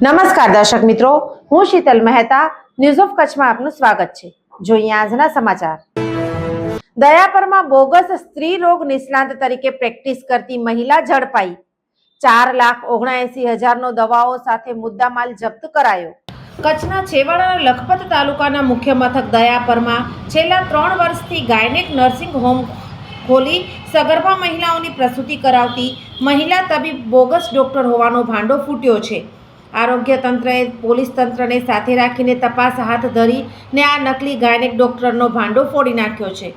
નમસ્કાર દર્શક મિત્રો, હું શીતલ મહેતા ન્યૂઝ ઓફ કચ્છમાં આપનું સ્વાગત છે. જોઈએ આજના સમાચાર. દયાપરમાં બોગસ સ્ત્રી રોગ નિષ્ણાંત તરીકે પ્રેક્ટિસ કરતી મહિલા ઝડપાઈ. ચાર લાખ ઓગણએસી હજારનો દવાઓ સાથે મુદ્દામાલ જપ્ત કરાયો. કચ્છના છેવાડાના લખપત તાલુકાના મુખ્ય મથક દયાપરમાં છેલ્લા ત્રણ વર્ષથી ગાયનેક નર્સિંગ હોમ ખોલી સગર્ભા મહિલાઓની પ્રસૂતિ કરાવતી મહિલા તબીબ બોગસ ડોક્ટર હોવાનો ભાંડો ફૂટ્યો છે. આરોગ્ય તંત્રએ પોલીસ તંત્રને સાથે રાખીને તપાસ હાથ ધરી ને આ નકલી ગાયનેક ડોક્ટરનો ભાંડો ફોડી નાખ્યો છે.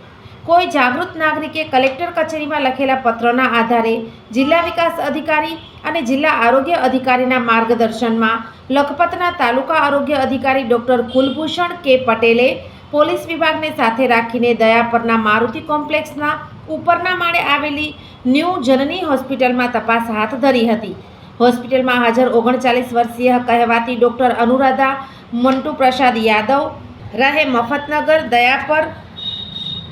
કોઈ જાગૃત નાગરિકે કલેક્ટર કચેરીમાં લખેલા પત્રના આધારે જિલ્લા વિકાસ અધિકારી અને જિલ્લા આરોગ્ય અધિકારીના માર્ગદર્શનમાં લખપતના તાલુકા આરોગ્ય અધિકારી ડોક્ટર કુલભૂષણ કે પટેલે પોલીસ વિભાગને સાથે રાખીને દયાપરના મારુતિ કોમ્પ્લેક્સના ઉપરના માળે આવેલી ન્યૂ જનની હોસ્પિટલમાં તપાસ હાથ ધરી હતી. હોસ્પિટલમાં હાજર ઓગણચાલીસ વર્ષીય કહેવાતી ડૉક્ટર અનુરાધા મંટુ પ્રસાદ યાદવ રહે મફતનગર, દયાપર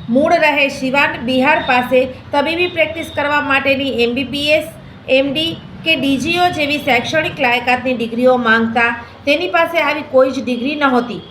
મૂળ રહે શિવાન, બિહાર પાસે તબીબી પ્રેક્ટિસ કરવા માટેની એમબીબીએસ, એમડી કે ડીજીઓ જેવી શૈક્ષણિક લાયકાતની ડિગ્રીઓ માંગતા તેની પાસે આવી કોઈ જ ડિગ્રી નહોતી.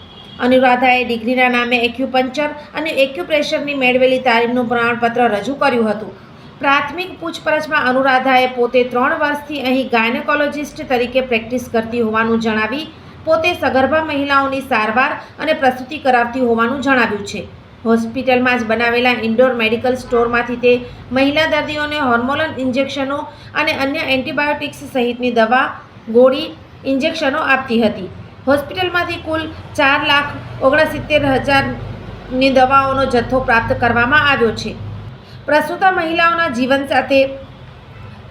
અનુરાધાએ ડિગ્રીના નામે એક્યુપંચર અને એક્યુપ્રેશરની મેળવેલી તાલીમનું પ્રમાણપત્ર રજૂ કર્યું હતું. પ્રાથમિક પૂછપરછમાં અનુરાધાએ પોતે ત્રણ વર્ષથી અહીં ગાયનેકોલોજિસ્ટ તરીકે પ્રેક્ટિસ કરતી હોવાનું જણાવી, પોતે સગર્ભા મહિલાઓની સારવાર અને પ્રસૂતિ કરાવતી હોવાનું જણાવ્યું છે. હોસ્પિટલમાં જ બનાવેલા ઇન્ડોર મેડિકલ સ્ટોરમાંથી તે મહિલા દર્દીઓને હોર્મોનલ ઇન્જેક્શનો અને અન્ય એન્ટીબાયોટિક્સ સહિતની દવા, ગોળી, ઇન્જેક્શનો આપતી હતી. હોસ્પિટલમાંથી કુલ ચાર લાખ ઓગણસિત્તેર હજારની દવાઓનો જથ્થો પ્રાપ્ત કરવામાં આવ્યો છે. પ્રસૂતા મહિલાઓના જીવન સાથે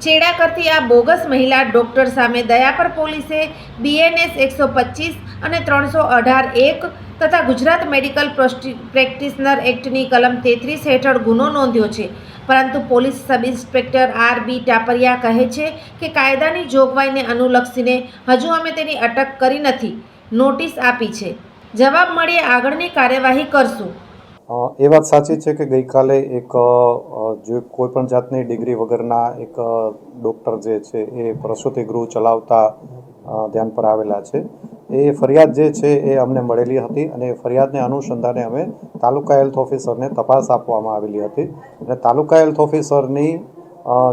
છેડા કરતી આ બોગસ મહિલા ડોક્ટર સામે દયાપર પોલીસે બીએનએસ એકસો પચીસ અને ત્રણસો અઢાર એક તથા ગુજરાત મેડિકલ પ્રેક્ટિશનર એક્ટની કલમ તેત્રીસ હેઠળ ગુનો નોંધ્યો છે. પરંતુ police sub inspector R B Taparia કહે છે કે કાયદાની જોગવાઈને અનુલક્ષીને હજુ અમે તેની અટક કરી નથી. નોટિસ આપી છે. જવાબ મળીએ આગળની કાર્યવાહી કરશું. એ વાત સાચી છે કે ગઈકાલે એક જે કોઈ પણ જાતની ડિગ્રી વગરના એક ડૉક્ટર જે છે એ પ્રસૂતિ ગૃહ ચલાવતા ધ્યાન પર આવેલા છે. એ ફરિયાદ જે છે એ અમને મળેલી હતી અને એ ફરિયાદને અનુસંધાને અમે તાલુકા હેલ્થ ઓફિસરને તપાસ આપવામાં આવેલી હતી. અને તાલુકા હેલ્થ ઓફિસરની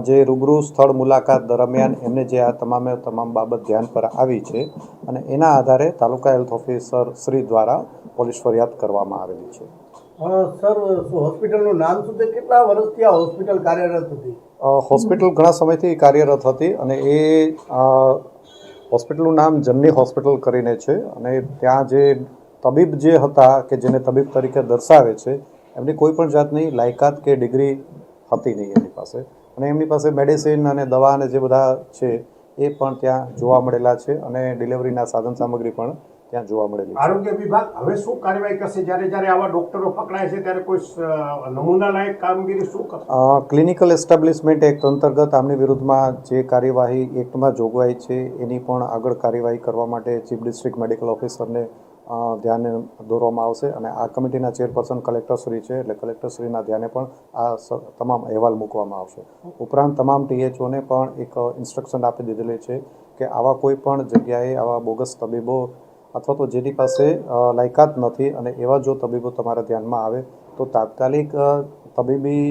જે રૂબરૂ સ્થળ મુલાકાત દરમિયાન એમને જે આ તમામે તમામ બાબત ધ્યાન પર આવી છે અને એના આધારે તાલુકા હેલ્થ ઓફિસર શ્રી દ્વારા પોલીસ ફરિયાદ કરવામાં આવેલી છે. સર, હોસ્પિટલનું નામ શું છે? કેટલા વર્ષથી આ હોસ્પિટલ કાર્યરત હતી? હોસ્પિટલ ઘણા સમયથી કાર્યરત હતી અને એ હોસ્પિટલનું નામ જન્ની હોસ્પિટલ કરીને છે અને ત્યાં જે તબીબ જે હતા કે જેને તબીબ તરીકે દર્શાવે છે, એમની કોઈ પણ જાતની લાયકાત કે ડિગ્રી હતી નહીં એમની પાસે. અને એમની પાસે મેડિસિન અને દવા અને જે બધા છે, એ પણ ત્યાં જોવા મળેલા છે અને ડિલિવરીના સાધન સામગ્રી પણ ત્યાં જોવા મળેલી છે. આરોગ્ય વિભાગ હવે શું કાર્યવાહી કરશે? જ્યારે જ્યારે આવા ડોક્ટરો પકડાય છે ત્યારે કોઈ નમૂના લાયક કામગીરી શું કરશે? ક્લિનિકલ એસ્ટાબ્લિશમેન્ટ એક્ટ અંતર્ગત આમની વિરુદ્ધમાં જે કાર્યવાહી એક્ટમાં જોગવાઈ છે એની પણ આગળ કાર્યવાહી કરવા માટે ચીફ ડિસ્ટ્રિક્ટ મેડિકલ ઓફિસરને ધ્યાને દોરવામાં આવશે અને આ કમિટીના ચેરપર્સન કલેક્ટરશ્રી છે એટલે કલેક્ટરશ્રીના ધ્યાને પણ આ તમામ અહેવાલ મૂકવામાં આવશે. ઉપરાંત તમામ ટીએચઓને પણ એક ઇન્સ્ટ્રક્શન આપી દીધેલી છે કે આવા કોઈ પણ જગ્યાએ આવા બોગસ તબીબો અથવા તો જેની પાસે લાયકાત નથી અને એવા જો તબીબો તમારા ધ્યાનમાં આવે તો તાત્કાલિક તબીબી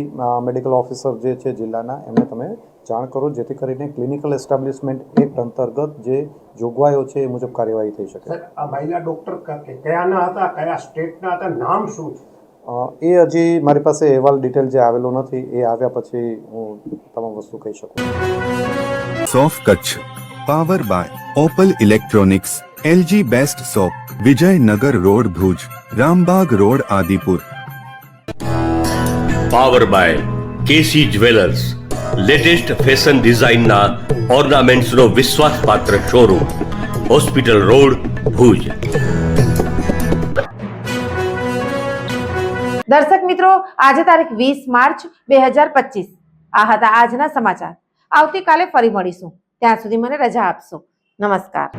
મેડિકલ ઓફિસર જે છે જિલ્લાના એમને તમે જાણ કરો જેથી કરીને ક્લિનિકલ એસ્ટાબ્લિશમેન્ટ એક્ટ અંતર્ગત જે જોગવાઈઓ છે એ મુજબ કાર્યવાહી થઈ શકે. આ મહિલા ડોક્ટર કયાના હતા કયા સ્ટેટના હતા નામ શું છે? એ હજી મારી પાસે અહેવાલ ડિટેલ જે આવેલો નથી એ આવ્યા પછી હું તમામ વસ્તુ કહી શકું. સોફ Kutch power buy Opal electronics LG best shop Vijaynagar road Bhuj Rambag road Adipur power buy KC jewellers latest fashion ડિઝાઇનના ઓર્નામેન્ટ્સનો વિશ્વાસપાત્ર શોરૂમ હોસ્પિટલ રોડ ભુજ દર્શક મિત્રો આજે તારીખ વીસ માર્ચ બે હજાર પચીસ. આ હતા આજના સમાચાર. આવતીકાલે ફરી મળીશું. ત્યાં સુધી મને રજા આપશો. નમસ્કાર.